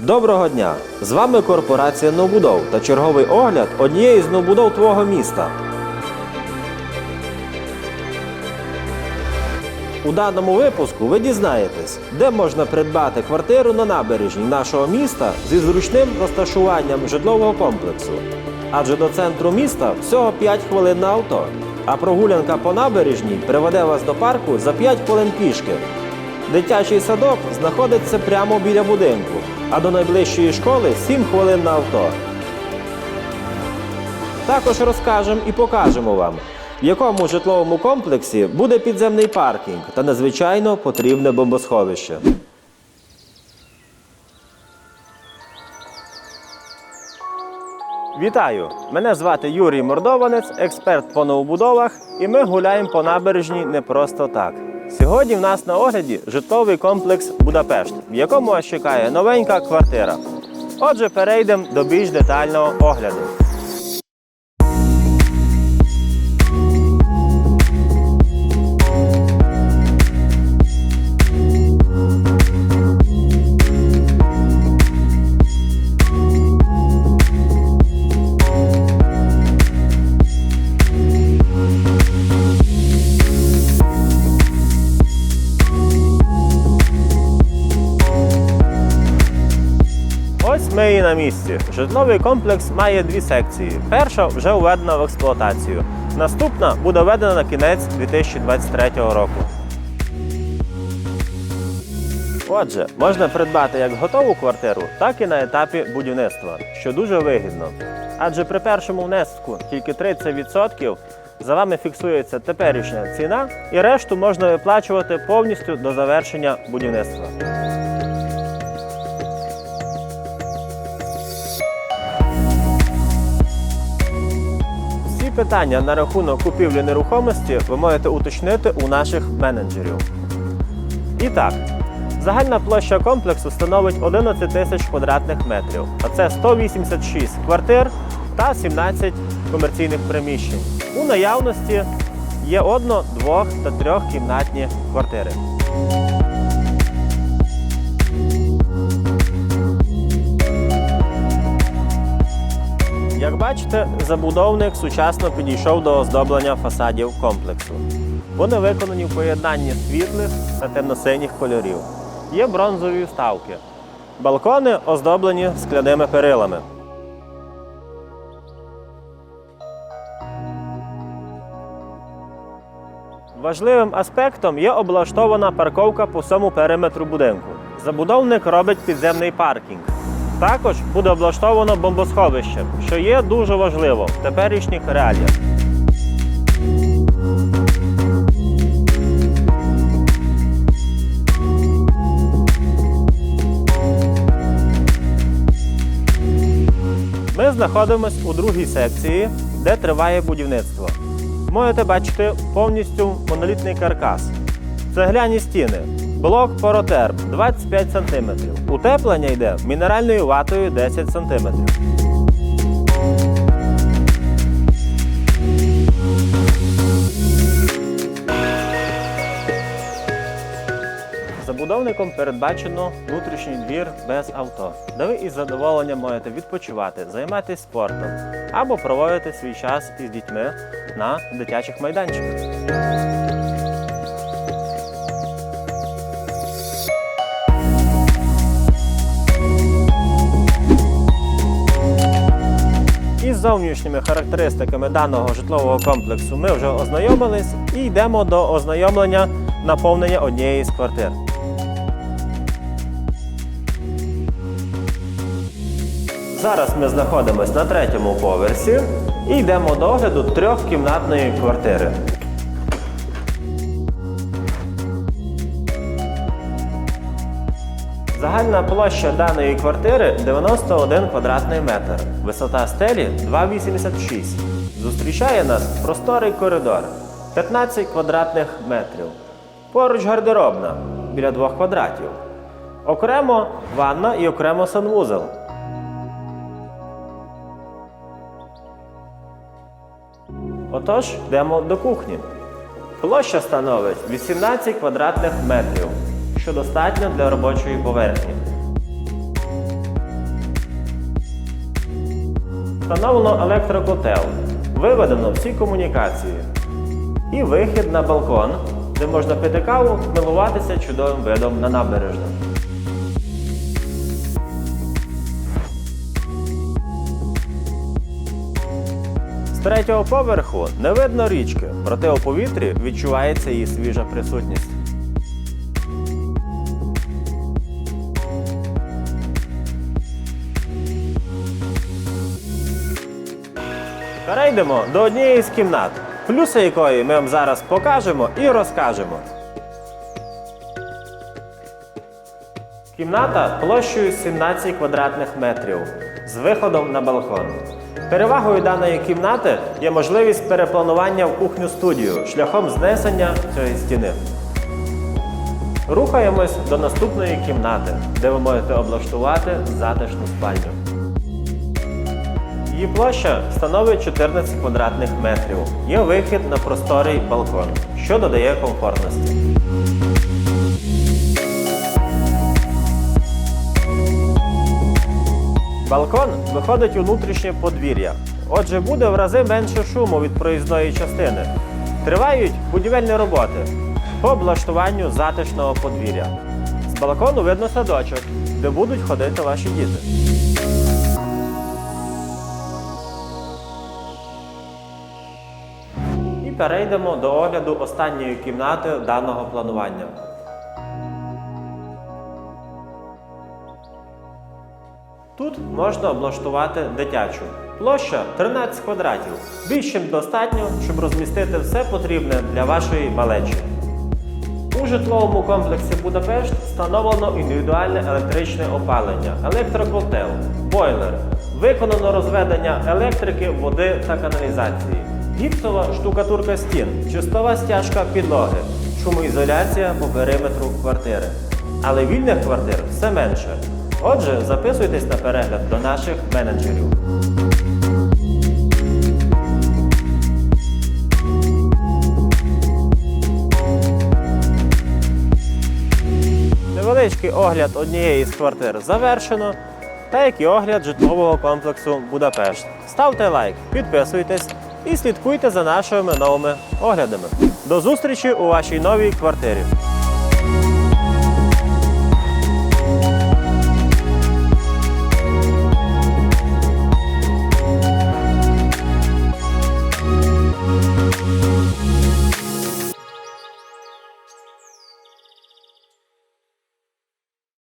Доброго дня! З вами корпорація новбудов та черговий огляд однієї з новбудов твого міста. У даному випуску ви дізнаєтесь, де можна придбати квартиру на набережній нашого міста зі зручним розташуванням житлового комплексу. Адже до центру міста всього 5 хвилин на авто, а прогулянка по набережній приведе вас до парку за 5 хвилин пішки. Дитячий садок знаходиться прямо біля будинку, а до найближчої школи 7 хвилин на авто. Також розкажемо і покажемо вам, в якому житловому комплексі буде підземний паркінг та надзвичайно потрібне бомбосховище. Вітаю! Мене звати Юрій Мордованець, експерт по новобудовах, і ми гуляємо по набережній не просто так. Сьогодні в нас на огляді житловий комплекс Будапешт, в якому вас чекає новенька квартира. Отже, перейдемо до більш детального огляду. Ми і на місці. Житловий комплекс має дві секції. Перша вже введена в експлуатацію. Наступна буде введена на кінець 2023 року. Отже, можна придбати як готову квартиру, так і на етапі будівництва, що дуже вигідно. Адже при першому внеску тільки 30% за вами фіксується теперішня ціна, і решту можна виплачувати повністю до завершення будівництва. Питання на рахунок купівлі нерухомості ви можете уточнити у наших менеджерів. І так, загальна площа комплексу становить 11 тисяч квадратних метрів, а це 186 квартир та 17 комерційних приміщень. У наявності є одно, двох та трьохкімнатні квартири. Бачите, забудовник сучасно підійшов до оздоблення фасадів комплексу. Вони виконані в поєднанні світлих та темно-синіх кольорів. Є бронзові вставки. Балкони оздоблені скляними перилами. Важливим аспектом є облаштована парковка по всьому периметру будинку. Забудовник робить підземний паркінг. Також буде облаштовано бомбосховище, що є дуже важливо в теперішніх реаліях. Ми знаходимося у другій секції, де триває будівництво. Можете бачити повністю монолітний каркас. Цегляні стіни, блок поротерм 25 см. Утеплення йде мінеральною ватою 10 см. Забудовником передбачено внутрішній двір без авто, де ви із задоволенням можете відпочивати, займатися спортом або проводити свій час із дітьми на дитячих майданчиках. Зовнішніми характеристиками даного житлового комплексу ми вже ознайомились і йдемо до ознайомлення наповнення однієї з квартир. Зараз ми знаходимося на третьому поверсі і йдемо до огляду трьохкімнатної квартири. Загальна площа даної квартири 91 квадратний метр. Висота стелі 2,86. Зустрічає нас просторий коридор 15 квадратних метрів. Поруч гардеробна біля 2 квадратів. Окремо ванна і окремо санвузол. Отож, йдемо до кухні. Площа становить 18 квадратних метрів, що достатньо для робочої поверхні. Встановлено електрокотел, виведено всі комунікації і вихід на балкон, де можна пити каву, милуватися чудовим видом на набережну. З третього поверху не видно річки, проте у повітрі відчувається її свіжа присутність. Перейдемо до однієї з кімнат, плюси якої ми вам зараз покажемо і розкажемо. Кімната площею 17 квадратних метрів з виходом на балкон. Перевагою даної кімнати є можливість перепланування в кухню-студію шляхом знесення цієї стіни. Рухаємось до наступної кімнати, де ви можете облаштувати затишну спальню. Її площа становить 14 квадратних метрів. Є вихід на просторий балкон, що додає комфортності. Балкон виходить у внутрішнє подвір'я. Отже, буде в рази менше шуму від проїзної частини. Тривають будівельні роботи по облаштуванню затишного подвір'я. З балкону видно садочок, де будуть ходити ваші діти. Перейдемо до огляду останньої кімнати даного планування. Тут можна облаштувати дитячу. Площа 13 квадратів. Більш достатньо, щоб розмістити все потрібне для вашої малечі. У житловому комплексі Будапешт встановлено індивідуальне електричне опалення, електрокотел, бойлер, виконано розведення електрики, води та каналізації, гіпсова штукатурка стін, чистова стяжка підлоги, шумоізоляція по периметру квартири. Але вільних квартир все менше. Отже, записуйтесь на перегляд до наших менеджерів. Невеличкий огляд однієї з квартир завершено, та як і огляд житлового комплексу Будапешт. Ставте лайк, підписуйтесь і слідкуйте за нашими новими оглядами. До зустрічі у вашій новій квартирі.